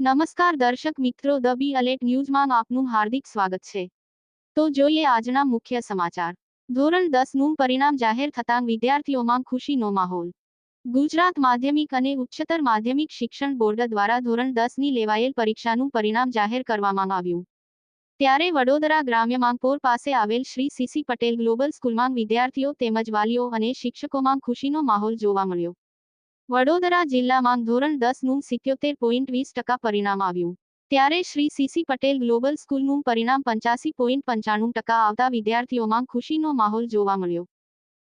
નમસ્કાર દર્શક મિત્રો, ધ બી અલેટ ન્યૂઝમાં આપનું હાર્દિક સ્વાગત છે. તો જોઈએ આજના મુખ્ય સમાચાર. ધોરણ દસનું પરિણામ જાહેર થતાં વિદ્યાર્થીઓમાં ખુશીનો માહોલ. ગુજરાત માધ્યમિક અને ઉચ્ચતર માધ્યમિક શિક્ષણ બોર્ડ દ્વારા ધોરણ દસની લેવાયેલ પરીક્ષાનું પરિણામ જાહેર કરવામાં આવ્યું. ત્યારે વડોદરા ગ્રામ્ય માંગપોર પાસે આવેલ શ્રી સીસી પટેલ ગ્લોબલ સ્કૂલમાં વિદ્યાર્થીઓ તેમજ વાલીઓ અને શિક્ષકોમાં ખુશીનો માહોલ જોવા મળ્યો. વડોદરા જિલ્લામાં ધોરણ દસનું સિત્યોતેર પોઈન્ટ વીસ ટકા પરિણામ આવ્યું. ત્યારે શ્રી સીસી પટેલ ગ્લોબલ સ્કૂલનું પરિણામ પંચ્યાસી પોઈન્ટ પંચાણું ટકા આવતા વિદ્યાર્થીઓમાં ખુશીનો માહોલ જોવા મળ્યો.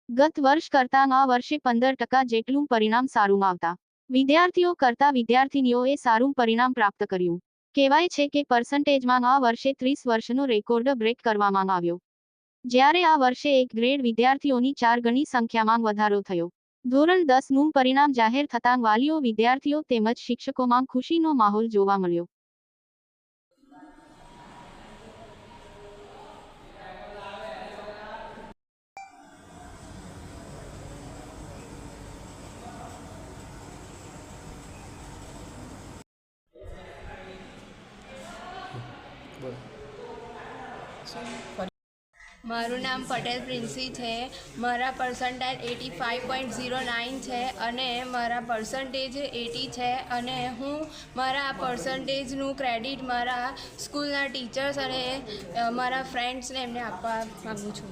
ગત વર્ષ કરતાં આ વર્ષે પંદર ટકા જેટલું પરિણામ સારું આવતા. વિદ્યાર્થીઓ કરતા વિદ્યાર્થીનીઓએ સારું પરિણામ પ્રાપ્ત કર્યું. કહેવાય છે કે પર્સન્ટેજમાં આ વર્ષે ત્રીસ વર્ષનો રેકોર્ડ બ્રેક કરવામાં આવ્યો. જ્યારે આ વર્ષે એક ગ્રેડ વિદ્યાર્થીઓની ચાર ગણી સંખ્યામાં વધારો થયો. ધોરણ દસનું પરિણામ જાહેર થતાં વાલીઓ વિદ્યાર્થીઓ તેમજ શિક્ષકોમાં ખુશીનો માહોલ જોવા મળ્યો. મારું નામ પટેલ પ્રિન્સી છે. મારા percentile eighty five point zero nine છે અને મારા પર્સન્ટેજ એટી છે અને હું મારા પર્સન્ટેજનું ક્રેડિટ મારા સ્કૂલના ટીચર્સ અને મારા ફ્રેન્ડ્સને એમને આપવા માગું છું.